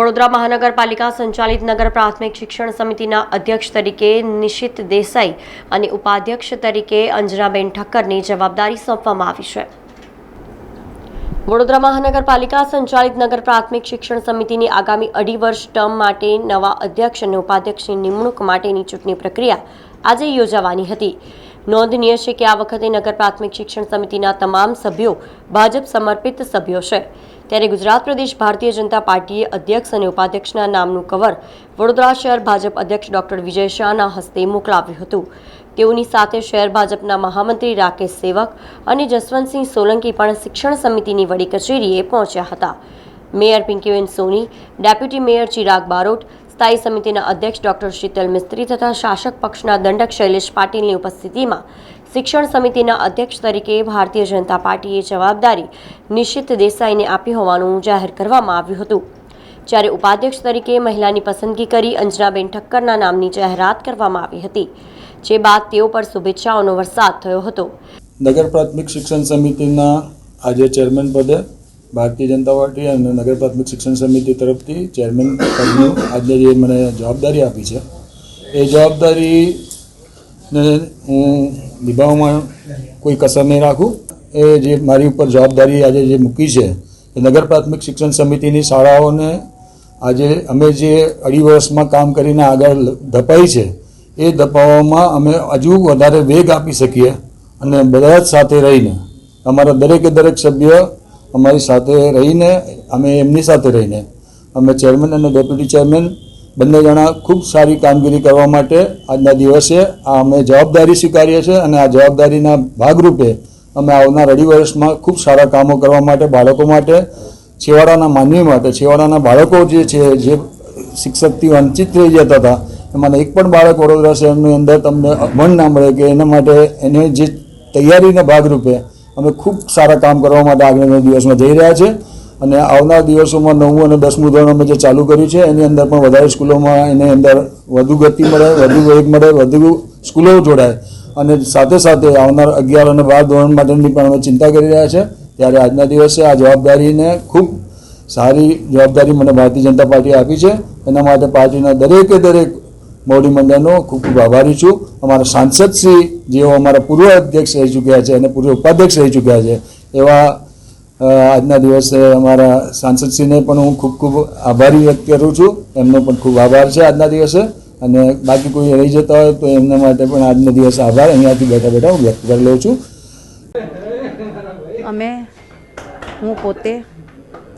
વડોદરા મહાનગરપાલિકા સંચાલિત નગર પ્રાથમિક શિક્ષણ સમિતિના અધ્યક્ષ તરીકે નિશિત દેસાઈ અને ઉપાધ્યક્ષ તરીકે અંજનાબેન ઠક્કરની જવાબદારી સોંપવામાં આવી છે. વડોદરા મહાનગરપાલિકા સંચાલિત નગર પ્રાથમિક શિક્ષણ સમિતિની આગામી અઢી વર્ષ ટર્મ માટે નવા અધ્યક્ષ અને ઉપાધ્યક્ષની નિમણૂક માટેની ચૂંટણી પ્રક્રિયા આજે યોજાવાની હતી. નોંધનીય છે કે આ વખતે નગર પ્રાથમિક શિક્ષણ સમિતિના તમામ સભ્યો ભાજપ સમર્પિત સભ્યો છે. ત્યારે ગુજરાત પ્રદેશ ભારતીય જનતા પાર્ટીએ અધ્યક્ષ અને ઉપાધ્યક્ષના નામનું કવર વડોદરા શહેર ભાજપ અધ્યક્ષ ડોક્ટર વિજય શાહના હસ્તે મોકલાવ્યું હતું. તેઓની સાથે શહેર ભાજપના મહામંત્રી રાકેશ સેવક અને જસવંતસિંહ સોલંકી પણ શિક્ષણ સમિતિની વડી કચેરીએ પહોંચ્યા હતા. Mayor Pinkiben Soni, deputy mayor Chirag Barot સ્થાયી સમિતિના અધ્યક્ષ ડોક્ટર શીતલ મિસ્ત્રી તથા શાસક પક્ષના દંડક શૈલેષ પાટીલની ઉપસ્થિતિમાં શિક્ષણ સમિતિના અધ્યક્ષ તરીકે ભારતીય જનતા પાર્ટીએ જવાબદારી નિશ્ચિત દેસાઈને આપી હોવાનું જાહેર કરવામાં આવ્યું હતું. જ્યારે ઉપાધ્યક્ષ તરીકે મહિલાની પસંદગી કરી અંજનાબેન ઠક્કરના નામની જાહેરાત કરવામાં આવી હતી, જે બાદ તેઓ પર શુભેચ્છાઓનો વરસાદ થયો હતો. નગર પ્રાથમિક શિક્ષણ સમિતિના આજે ચેરમેન પદે ભારતીય જનતા પાર્ટી અને નગર પ્રાથમિક શિક્ષણ સમિતિ તરફથી ચેરમેન પદની આજે જે મને જવાબદારી આપી છે, એ જવાબદારીને હું નિભાવવામાં કોઈ કસર નહીં રાખું. એ જે મારી ઉપર જવાબદારી આજે જે મૂકી છે, એ નગર પ્રાથમિક શિક્ષણ સમિતિની શાળાઓને આજે અમે જે અઢી વર્ષમાં કામ કરીને આગળ ધપાઈ છે, એ ધપાવવામાં અમે હજુ વધારે વેગ આપી શકીએ અને બધા જ સાથે રહીને, અમારા દરેકે દરેક સભ્ય અમારી સાથે રહીને, અમે એમની સાથે રહીને, અમે ચેરમેન અને ડેપ્યુટી ચેરમેન બંને જણા ખૂબ સારી કામગીરી કરવા માટે આજના દિવસે આ અમે જવાબદારી સ્વીકારીએ છીએ અને આ જવાબદારીના ભાગરૂપે અમે આવનાર અઢી વર્ષમાં ખૂબ સારા કામો કરવા માટે, બાળકો માટે, છેવાડાના માનવી માટે, છેવાડાના બાળકો જે છે, જે શિક્ષકથી વંચિત રહી જતા હતા એમાં એક પણ બાળક વડોદરા શહેરની અંદર તમને મન ના મળે કે એના માટે એને જે તૈયારીના ભાગરૂપે અમે ખૂબ સારા કામ કરવા માટે આગળના દિવસમાં જઈ રહ્યા છે. અને આવનાર દિવસોમાં નવમું અને દસમું ધોરણ અમે જે ચાલુ કર્યું છે, એની અંદર પણ વધારે સ્કૂલોમાં એની અંદર વધુ ગતિ મળે, વધુ વેગ મળે, વધુ સ્કૂલો જોડાય. અને સાથે સાથે આવનાર અગિયાર અને બાર ધોરણ માટેની પણ અમે ચિંતા કરી રહ્યા છે. ત્યારે આજના દિવસે આ જવાબદારીને ખૂબ સારી જવાબદારી મને ભારતીય જનતા પાર્ટીએ આપી છે. એના માટે પાર્ટીના દરેકે દરેક મોવડી મંડળનો ખૂબ ખૂબ આભારી છું. અમારા સાંસદશ્રી જેઓ અમારા પૂર્વ અધ્યક્ષ રહી ચૂક્યા છે અને પૂર્વ ઉપાધ્યક્ષ રહી ચૂક્યા છે, એવા આજના દિવસે અમારા સાંસદશ્રીને પણ હું ખૂબ ખૂબ આભારી વ્યક્ત કરું છું. એમનો પણ ખૂબ આભાર છે આજના દિવસે. અને બાકી કોઈ રહી જતા હોય તો એમના માટે પણ આજના દિવસે આભાર. અહીંયાથી બેઠા બેઠા હું વ્યક્ત કરી લઉં છું. અમે, હું પોતે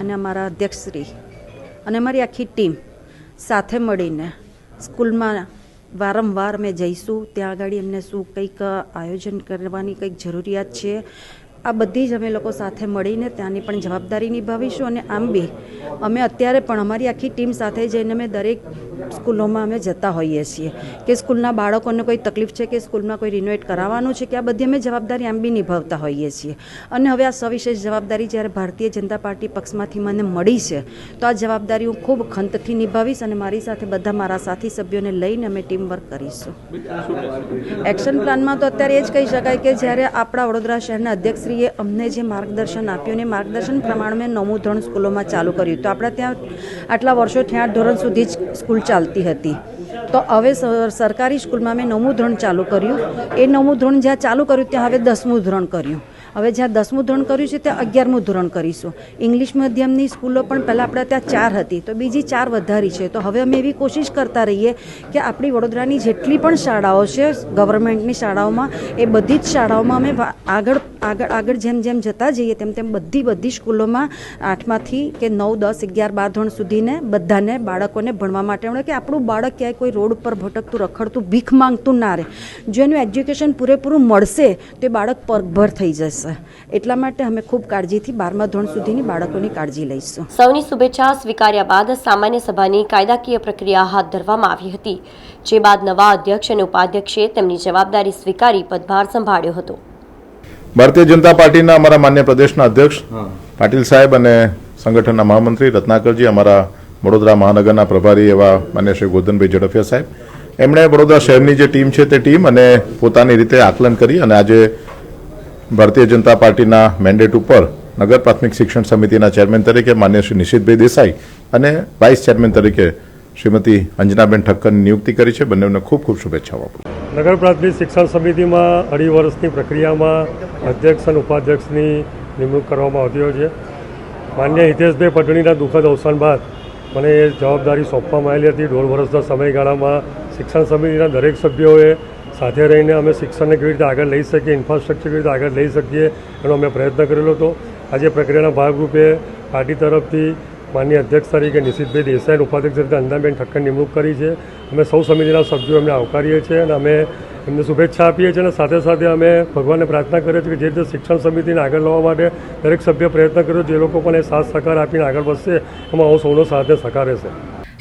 અને અમારા અધ્યક્ષશ્રી અને અમારી આખી ટીમ સાથે મળીને સ્કૂલમાં વારંવાર અમે જઈશું. ત્યાં આગળ એમને શું કંઈક આયોજન કરવાની કંઈક જરૂરિયાત છે. આ બધી જ અમે લોકો સાથે મળીને ત્યાંની પણ જવાબદારી નિભાવીશું અને આમ બી અમે અત્યારે પણ અમારી આખી ટીમ સાથે જઈને અમે દરેક સ્કૂલોમાં અમે જતા હોઈએ છીએ. કે સ્કૂલના બાળકોને કોઈ તકલીફ છે, કે સ્કૂલમાં કોઈ રિનોવેટ કરાવવાનું છે, કે આ બધી અમે જવાબદારી આમ બી નિભાવતા હોઈએ છીએ. અને હવે આ સવિશેષ જવાબદારી જ્યારે ભારતીય જનતા પાર્ટી પક્ષમાંથી મને મળી છે, તો આ જવાબદારી હું ખૂબ ખંતથી નિભાવીશ અને મારી સાથે બધા મારા સાથી સભ્યોને લઈને અમે ટીમ વર્ક કરીશું. એક્શન પ્લાનમાં તો અત્યારે એ જ કહી શકાય કે જ્યારે આપણા વડોદરા શહેરના અધ્યક્ષશ્રીએ અમને જે માર્ગદર્શન આપ્યું ને માર્ગદર્શન પ્રમાણે મેં નવમું ધોરણ સ્કૂલોમાં ચાલુ કર્યું. તો આપણે ત્યાં આટલા વર્ષોથી આઠ ધોરણ સુધી જ સ્કૂલ ચાલતી હતી. તો હવે સર- સરકારી સ્કૂલમાં મેં નવમું ધોરણ ચાલુ કર્યું. એ નવમું ધોરણ જ્યાં ચાલુ કર્યું, ત્યાં હવે દસમું ધોરણ કર્યું. હવે જ્યાં દસમું ધોરણ કર્યું છે, ત્યાં અગિયારમું ધોરણ કરીશું. ઇંગ્લિશ માધ્યમની સ્કૂલો પણ પહેલાં આપણે ત્યાં ચાર હતી, તો બીજી ચાર વધારી છે. તો હવે અમે એવી કોશિશ કરતા રહીએ કે આપણી વડોદરાની જેટલી પણ શાળાઓ છે, ગવર્મેન્ટની શાળાઓમાં, એ બધી જ શાળાઓમાં અમે આગળ આગળ આગળ જેમ જેમ જતા જઈએ, તેમ તેમ બધી બધી સ્કૂલોમાં આઠમાંથી કે નવ, દસ, અગિયાર, બાર ધોરણ સુધીને બધાને બાળકોને ભણવા માટે એમણે કે આપણું બાળક ક્યાંય કોઈ રોડ ઉપર ભટકતું, રખડતું, ભીખ માંગતું ના રહે. જો એનું એજ્યુકેશન પૂરેપૂરું મળશે, તો એ બાળક પગભર થઈ જશે. એટલા માટે અમે ખૂબ કાળજીથી બારમા ધોરણ સુધીની બાળકોની કાળજી લઈશું. સૌની શુભેચ્છા સ્વીકાર્યા બાદ સામાન્ય સભાની કાયદાકીય પ્રક્રિયા હાથ ધરવામાં આવી હતી જે બાદ નવા અધ્યક્ષ અને ઉપાધ્યક્ષે તેમની જવાબદારી સ્વીકારી પદભાર સંભાળ્યો હતો. ભારતીય જનતા પાર્ટીના અમારા માન્ય પ્રદેશના અધ્યક્ષ પાટીલ સાહેબ અને સંગઠનના મહામંત્રી રત્નાકરજી અમારા વડોદરા મહાનગરના પ્રભારી એવા માન્ય શ્રી ગોધનભાઈ ઝડફિયા સાહેબ. એમણે વડોદરા શહેરની જે ટીમ છે તે ટીમ અને પોતાની રીતે આકલન કરી અને આજે ભારતીય જનતા પાર્ટીના મેન્ડેટ ઉપર નગર પ્રાથમિક શિક્ષણ સમિતિના ચેરમેન તરીકે માન્ય શ્રી નિશિતભાઈ દેસાઈ અને વાઇસ ચેરમેન તરીકે શ્રીમતી અંજનાબેન ઠક્કરની નિયુક્તિ કરી છે. બંનેને ખૂબ ખૂબ શુભેચ્છાઓ આપું નગર પ્રાથમિક શિક્ષણ સમિતિમાં અઢી વર્ષની પ્રક્રિયામાં અધ્યક્ષ અને ઉપાધ્યક્ષની નિમણૂક કરવામાં આવતી હોય છે. માન્ય હિતેશભાઈ પટણીના દુઃખદ અવસાન બાદ મને એ જવાબદારી સોંપવામાં આવેલી હતી. દોઢ વર્ષના સમયગાળામાં શિક્ષણ સમિતિના દરેક સભ્યોએ સાથે રહીને અમે શિક્ષણને કેવી રીતે આગળ લઈ શકીએ ઇન્ફ્રાસ્ટ્રક્ચર કેવી રીતે આગળ લઈ શકીએ એનો અમે પ્રયત્ન કરેલો હતો. આજે પ્રક્રિયાના ભાગરૂપે પાર્ટી તરફથી માન્ય અધ્યક્ષ તરીકે નિશિતભાઈ દેસાઈ ઉપાધ્યક્ષ તરીકે અંદાબેન ઠક્કર નિમણૂક કરી છે. અમે સૌ સમિતિના સભ્યો એમને આવકારીએ છીએ અને અમે એમને શુભેચ્છા આપીએ છીએ અને સાથે સાથે અમે ભગવાનને પ્રાર્થના કરીએ છીએ કે જે રીતે શિક્ષણ સમિતિને આગળ લાવવા માટે દરેક સભ્ય પ્રયત્ન કર્યો, જે લોકો પણ એ સાથ સહકાર આપીને આગળ વધશે, એમાં હું સૌનો સાથે સહકાર રહેશે.